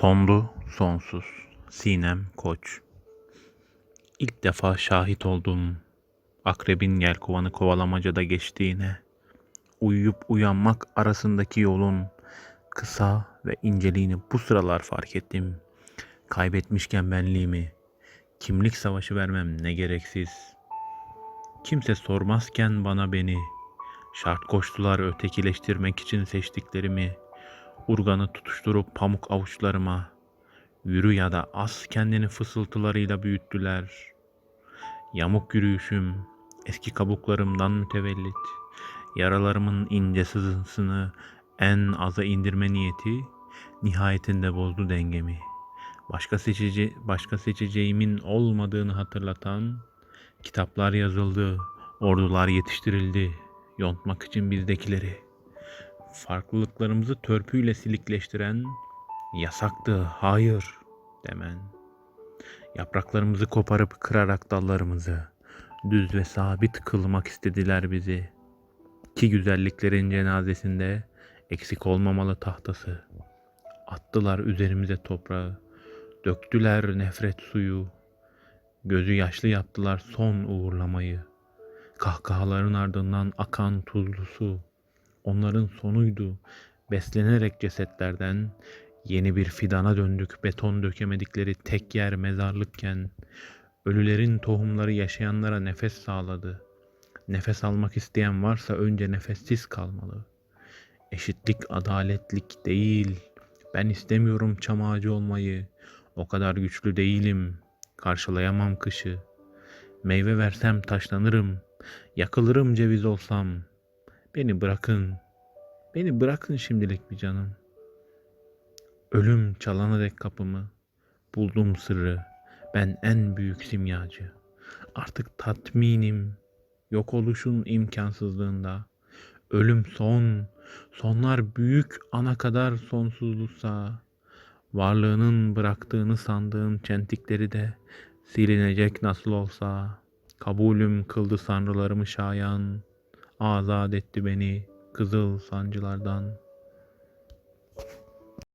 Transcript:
Sondu sonsuz Sinem Koç İlk defa şahit oldum akrebin yelkovanı kovalamacada geçtiğine. Uyuyup uyanmak arasındaki yolun kısa ve inceliğini bu sıralar fark ettim. Kaybetmişken benliğimi, kimlik savaşı vermem ne gereksiz. Kimse sormazken bana beni, şart koştular ötekileştirmek için seçtiklerimi. Urganı tutuşturup pamuk avuçlarıma, yürü ya da as kendini fısıltılarıyla büyüttüler. Yamuk yürüyüşüm, eski kabuklarımdan mütevellit, yaralarımın ince sızıntısını en aza indirme niyeti nihayetinde bozdu dengemi. Başka seçici başka seçeceğimin olmadığını hatırlatan kitaplar yazıldı, ordular yetiştirildi yontmak için bizdekileri. Farklılıklarımızı törpüyle silikleştiren yasaktı, hayır demen. Yapraklarımızı koparıp kırarak dallarımızı düz ve sabit kılmak istediler bizi. Ki güzelliklerin cenazesinde eksik olmamalı tahtası. Attılar üzerimize toprağı, döktüler nefret suyu. Gözü yaşlı yaptılar son uğurlamayı. Kahkahaların ardından akan tuzlu su. Onların sonuydu. Beslenerek cesetlerden yeni bir fidana döndük beton dökemedikleri tek yer mezarlıkken. Ölülerin tohumları yaşayanlara nefes sağladı. Nefes almak isteyen varsa önce nefessiz kalmalı. Eşitlik adaletlik değil. Ben istemiyorum çam ağacı olmayı. O kadar güçlü değilim. Karşılayamam kışı. Meyve versem taşlanırım. Yakılırım ceviz olsam. Beni bırakın. Beni bırakın şimdilik bir canım. Ölüm çalana dek kapımı. Buldum sırrı. Ben en büyük simyacı. Artık tatminim. Yok oluşun imkansızlığında. Ölüm son. Sonlar büyük ana kadar sonsuzluksa. Varlığının bıraktığını sandığın çentikleri de silinecek nasıl olsa. Kabulüm kıldı sanrılarımı şayan. Azat etti beni kızıl sancılardan.''